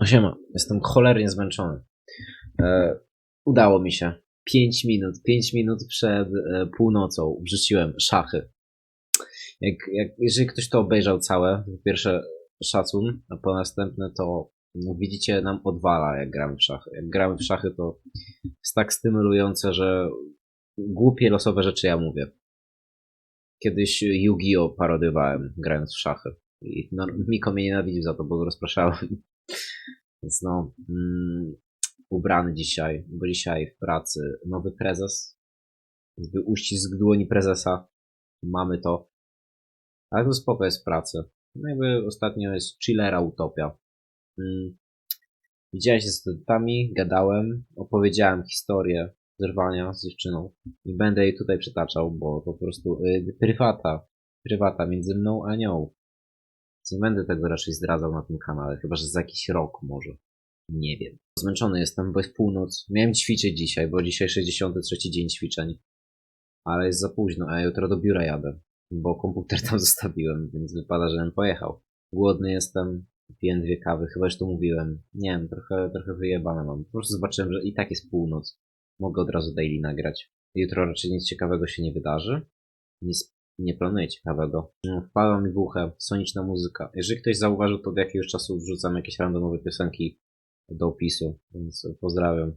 No siema, jestem cholernie zmęczony. E, udało mi się. 5 minut, 5 minut przed e, północą wrzuciłem szachy. Jak, jak, jeżeli ktoś to obejrzał całe, po pierwsze szacun, a po następne to no, widzicie, nam odwala jak gramy w szachy. Jak gramy w szachy to jest tak stymulujące, że głupie losowe rzeczy ja mówię. Kiedyś Yu-Gi-Oh! parodywałem grając w szachy. I no, Miko mnie nienawidził za to, bo rozpraszałem. Więc no, mm, ubrany dzisiaj, bo dzisiaj w pracy nowy prezes. Jakby uścisk dłoni prezesa. Mamy to. Ale to spoko jest w pracy. No jakby ostatnio jest chillera utopia. Mm. Widziałem się z studentami, gadałem, opowiedziałem historię zerwania z dziewczyną. Nie będę jej tutaj przytaczał, bo po prostu y, prywata. Prywata między mną a nią. Nie będę tego raczej zdradzał na tym kanale, chyba że za jakiś rok może. Nie wiem. Zmęczony jestem, bo jest północ. Miałem ćwiczyć dzisiaj, bo dzisiaj 63 dzień ćwiczeń. Ale jest za późno, a jutro do biura jadę, bo komputer tam zostawiłem, więc wypada, żebym pojechał. Głodny jestem, piję dwie kawy, chyba już to mówiłem. Nie wiem, trochę, trochę wyjebane mam. Po prostu zobaczyłem, że i tak jest północ. Mogę od razu daily nagrać. Jutro raczej nic ciekawego się nie wydarzy. Nic nie planuję ciekawego. No, Wpadła mi w ucho soniczna muzyka. Jeżeli ktoś zauważył, to od jakiegoś czasu wrzucam jakieś randomowe piosenki do opisu, więc pozdrawiam.